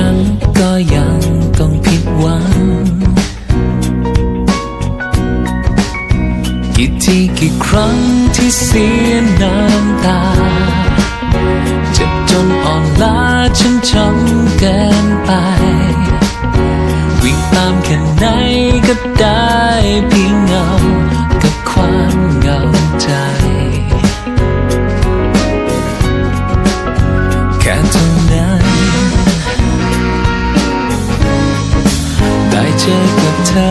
ฉันก็ยังต้องผิดหวัง กี่ทีกี่ครั้งที่เสียน้ำตา เจ็บจนอ่อนล้าฉันจำเกินไป วิ่งตามแค่ไหนก็ได้เพียงเงา กับความเหงาใจ แค่เท่ จอกับเธอ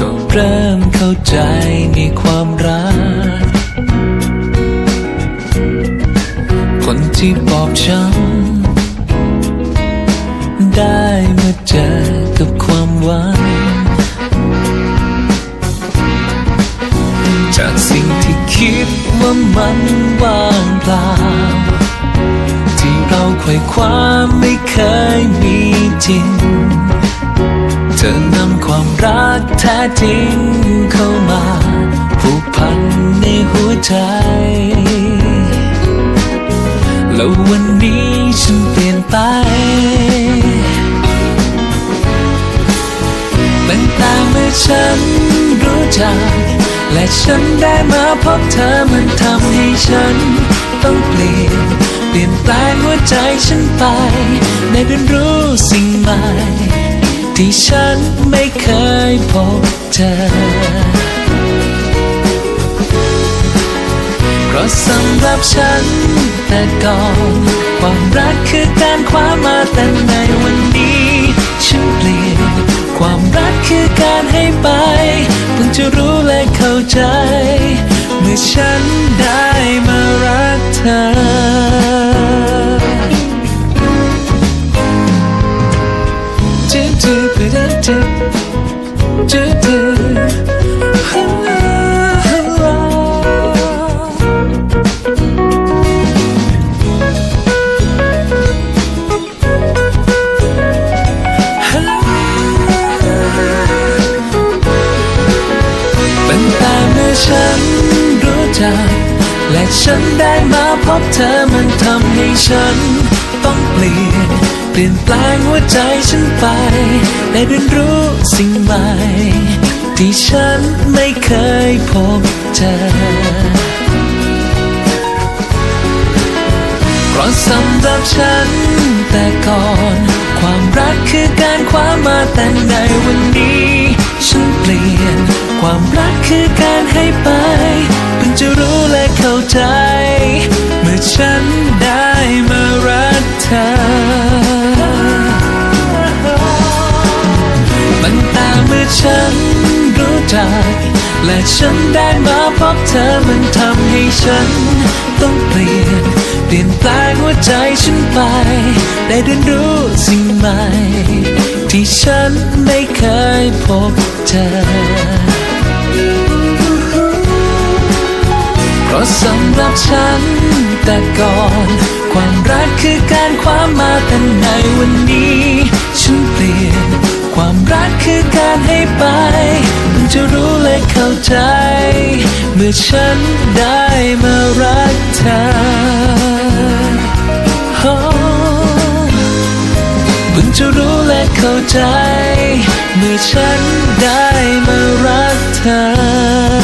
ก็เริ่มเข้าใจในความรัก คนที่บอบช้ำได้มาเจอกับความหวังจากสิ่งที่คิดว่ามันว่างเปล่า เราไขว่คว้าไม่เคยมีจริง เธอนำความรักแท้จริงเข้ามาผูกพันในหัวใจ แล้ววันนี้ฉันเปลี่ยนไปตั้งแต่เมื่อฉันรู้จัก และฉันได้มาพบเธอมันทำให้ฉันต้องเปลี่ยน ปลี่ยนแปลงหัวใจฉันไปได้เรียนรู้สิ่งใหม่ ที่ฉันไม่เคยพบเจอเพราะสำหรับฉันแต่ก่อนความรักคือการคว้ามาแต่ในวันนี้ ฉันเปลี่ยนความรักคือการให้ไปเพิ่งจะรู้และเข้าใจ เมื่อฉันได้มารักเธอ ฉันได้มาพบเธอมันทำให้ฉัน ต้องเปลี่ยน เปลี่ยนแปลงหัวใจฉันไปได้เรียนรู้สิ่งใหม่ ที่ฉันไม่เคยพบเจอเพราะสำหรับฉันแต่ก่อน ความรักคือการคว้ามาแต่ในวันนี้ ฉันเปลี่ยน ความรักคือการให้ไปเพิ่งจะรู้ อฉันรู้จัก และฉันได้มาพบเธอมันทำให้ฉัน ต้องเปลี่ยน เปลี่ยนแปลงหัวใจฉันไป ได้เรียนรู้สิ่งใหม่ ที่ฉันไม่เคยพบเจอเพราะสำหรับฉันแต่ก่อน ความรักคือการคว้ามาแต่ในวันนี้ ฉันเปลี่ยน ความรักคือการให้ไปเพิ่งจะรู้และเข้าใจ เมื่อฉันได้มารักเธอเพิ่งจะรู้และเข้าใจ เมื่อฉันได้มารักเธอ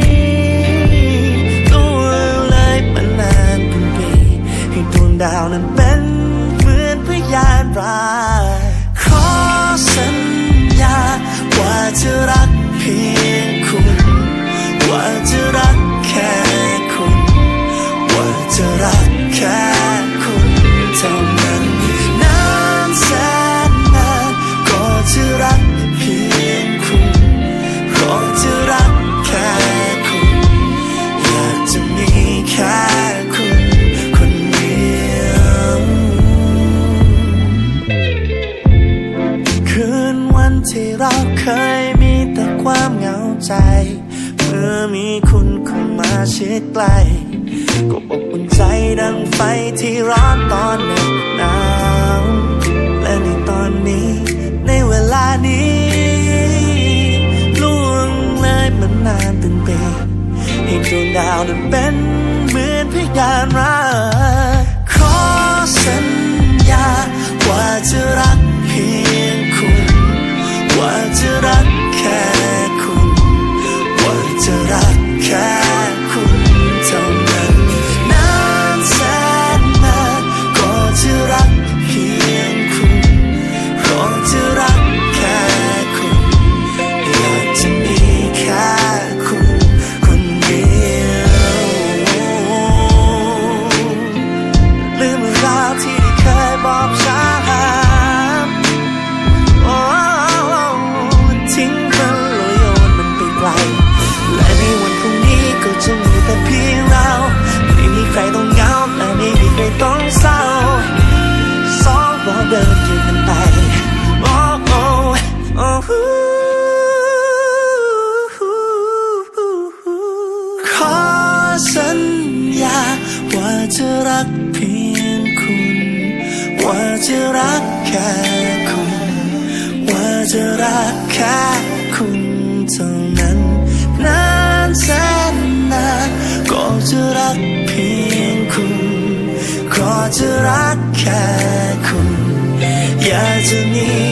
ดาวนั้นเป็นเหมือนพยานรัก ใจเมื่อมีคุณเข้ามาชิดใกล้ก็อบอุ่นใจดังไฟที่ร้อนตอนหนหนาวและในตอนนี้ในเวลานี้ล่วงเลยมันนานเป็นปีให้ดวงดาวนั้นเป็นเหมือนพยานรัก สองเดินอยู่กันไปโอ้โอ้โอ้ฮู้ขอสัญญาว่าจะรักเพียงคุณ ว่าจะรักแค่คุณ ว่าจะรักแค่คุณเท่านั้นนานแสนนานก็จะรัก จะรักแค่คุณ อยากจะนี่